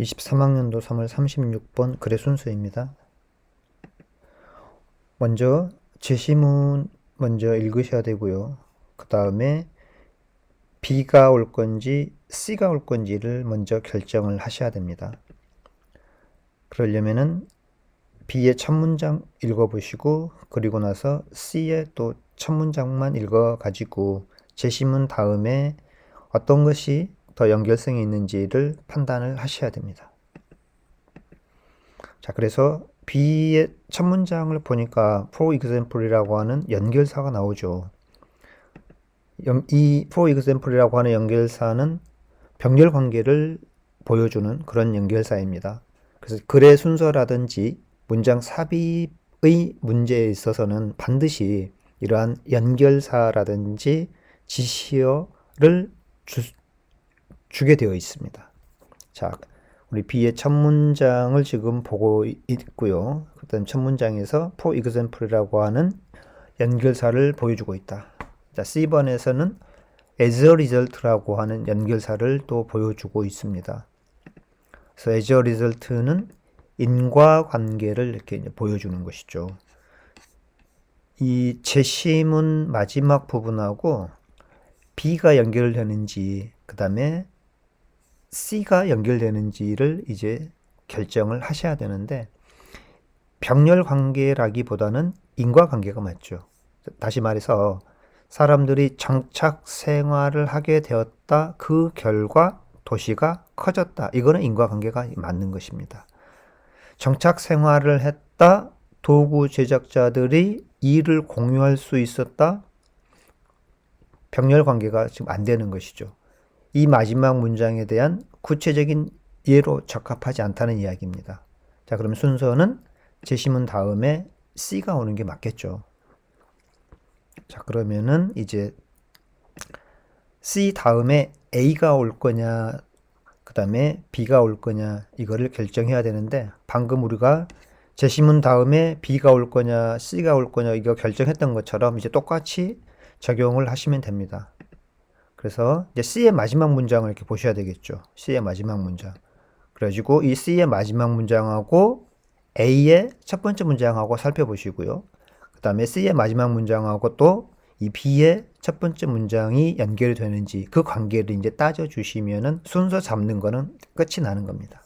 23학년도 3월 36번 글의 순서입니다. 먼저 제시문 먼저 읽으셔야 되고요. 그 다음에 B가 올 건지 C가 올 건지를 먼저 결정을 하셔야 됩니다. 그러려면은 B의 첫 문장 읽어보시고 그리고 나서 C의 또 첫 문장만 읽어가지고 제시문 다음에 어떤 것이 더 연결성이 있는지를 판단을 하셔야 됩니다. 자, 그래서 B의 첫 문장을 보니까 for example이라고 하는 연결사가 나오죠. 이 for example이라고 하는 연결사는 병렬 관계를 보여주는 그런 연결사입니다. 그래서 글의 순서라든지 문장 삽입의 문제에 있어서는 반드시 이러한 연결사라든지 지시어를 주, 주게 되어 있습니다. 자, 우리 B의 첫 문장을 지금 보고 있고요. 그 다음 첫 문장에서 for example이라고 하는 연결사를 보여주고 있다. 자, C번에서는 as a result라고 하는 연결사를 또 보여주고 있습니다. 그래서 as a result는 인과관계를 이렇게 보여주는 것이죠. 이 제시문 마지막 부분하고 B가 연결되는지, 그 다음에 C가 연결되는지를 이제 결정을 하셔야 되는데, 병렬 관계라기보다는 인과 관계가 맞죠. 다시 말해서, 사람들이 정착 생활을 하게 되었다. 그 결과 도시가 커졌다. 이거는 인과관계가 맞는 것입니다. 정착 생활을 했다. 도구 제작자들이 일을 공유할 수 있었다. 병렬 관계가 지금 안 되는 것이죠. 이 마지막 문장에 대한 구체적인 예로 적합하지 않다는 이야기입니다. 자, 그럼 순서는 제시문 다음에 C가 오는 게 맞겠죠. 자, 그러면은 이제 C 다음에 A가 올 거냐, 그 다음에 B가 올 거냐, 이거를 결정해야 되는데, 방금 우리가 제시문 다음에 B가 올 거냐, C가 올 거냐, 이거 결정했던 것처럼 이제 똑같이 적용을 하시면 됩니다. 그래서 이제 C의 마지막 문장을 이렇게 보셔야 되겠죠. C의 마지막 문장. 그래가지고 이 C의 마지막 문장하고 A의 첫 번째 문장하고 살펴보시고요. 그 다음에 C의 마지막 문장하고 또 이 B의 첫 번째 문장이 연결이 되는지 그 관계를 이제 따져주시면은 순서 잡는 거는 끝이 나는 겁니다.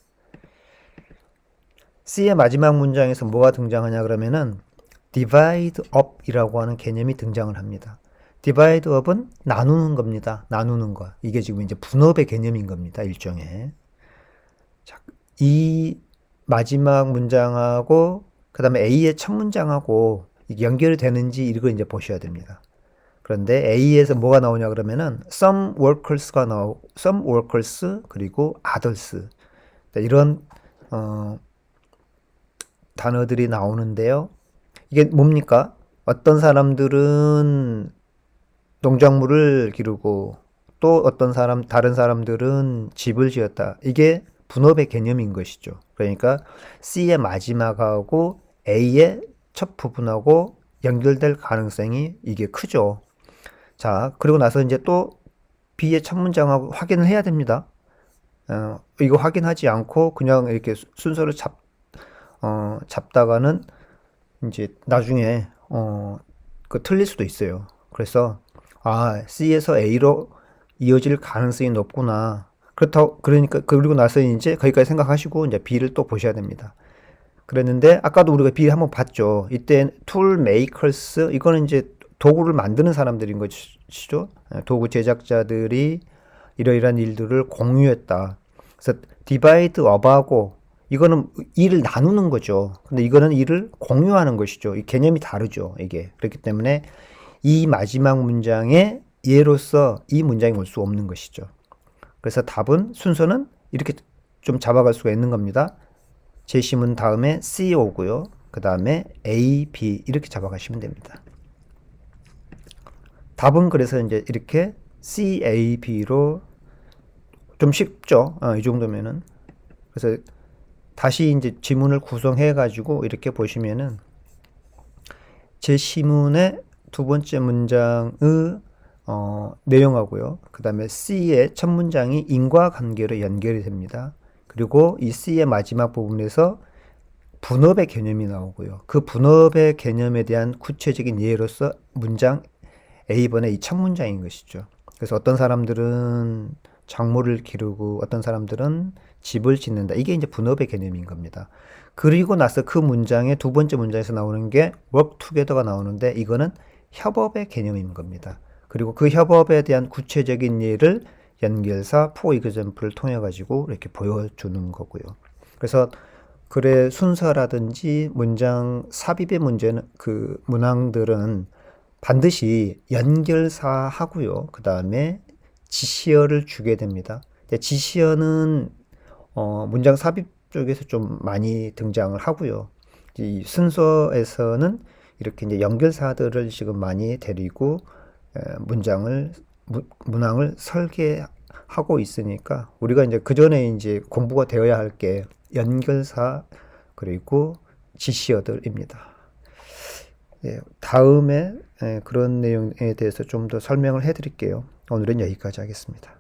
C의 마지막 문장에서 뭐가 등장하냐 그러면은 divide up 이라고 하는 개념이 등장을 합니다. Divide up은 나누는 겁니다. 나누는 거. 이게 지금 이제 분업의 개념인 겁니다. 일종의. 자, 이 마지막 문장하고 그 다음에 A의 첫 문장하고 연결이 되는지 이걸 이제 보셔야 됩니다. 그런데 A에서 뭐가 나오냐 그러면은 some workers가 나오고 some workers 그리고 others 이런 어, 단어들이 나오는데요. 이게 뭡니까? 어떤 사람들은 농작물을 기르고 또 어떤 사람 다른 사람들은 집을 지었다. 이게 분업의 개념인 것이죠. 그러니까 C의 마지막하고 A의 첫 부분하고 연결될 가능성이 이게 크죠. 자, 그리고 나서 이제 또 B의 첫 문장하고 확인을 해야 됩니다. 어, 이거 확인하지 않고 그냥 이렇게 순서를 잡, 어, 잡다가는 이제 나중에, 어, 그 틀릴 수도 있어요. 그래서, 아, C에서 A로 이어질 가능성이 높구나. 그렇다, 그러니까, 그리고 나서 이제 거기까지 생각하시고 이제 B를 또 보셔야 됩니다. 그랬는데 아까도 우리가 B 한번 봤죠. 이때 툴 메이커스 이거는 이제 도구를 만드는 사람들인 것이죠. 예, 도구 제작자들이 이러이러한 일들을 공유했다. 그래서 디바이드 업하고 이거는 일을 나누는 거죠. 근데 이거는 일을 공유하는 것이죠. 이 개념이 다르죠. 이게 그렇기 때문에 이 마지막 문장의 예로서 이 문장이 올 수 없는 것이죠. 그래서 답은 순서는 이렇게 좀 잡아갈 수가 있는 겁니다. 제시문 다음에 C 오고요. 그 다음에 A, B 이렇게 잡아가시면 됩니다. 답은 그래서 이제 이렇게 C, A, B로 좀 쉽죠. 어, 이 정도면은. 그래서 다시 이제 지문을 구성해 가지고 이렇게 보시면은 제 시문의 두 번째 문장의 어, 내용하고요. 그 다음에 C의 첫 문장이 인과관계로 연결이 됩니다. 그리고 이 C의 마지막 부분에서 분업의 개념이 나오고요. 그 분업의 개념에 대한 구체적인 예로서 문장 A번의 이 첫 문장인 것이죠. 그래서 어떤 사람들은 작물을 기르고 어떤 사람들은 집을 짓는다. 이게 이제 분업의 개념인 겁니다. 그리고 나서 그 문장의 두 번째 문장에서 나오는 게 work together가 나오는데 이거는 협업의 개념인 겁니다. 그리고 그 협업에 대한 구체적인 예를 연결사 for example을 통해 가지고 이렇게 보여주는 거고요. 그래서 글의 순서라든지 문장 삽입의 문제는 그 문항들은 반드시 연결사하고요. 그 다음에 지시어를 주게 됩니다. 지시어는 어, 문장 삽입 쪽에서 좀 많이 등장을 하고요. 이 순서에서는 이렇게 이제 연결사들을 지금 많이 데리고 에, 문장을 무, 문항을 설계하고 있으니까 우리가 이제 그 전에 이제 공부가 되어야 할 게 연결사 그리고 지시어들입니다. 예, 다음에 예, 그런 내용에 대해서 좀 더 설명을 해드릴게요. 오늘은 여기까지 하겠습니다.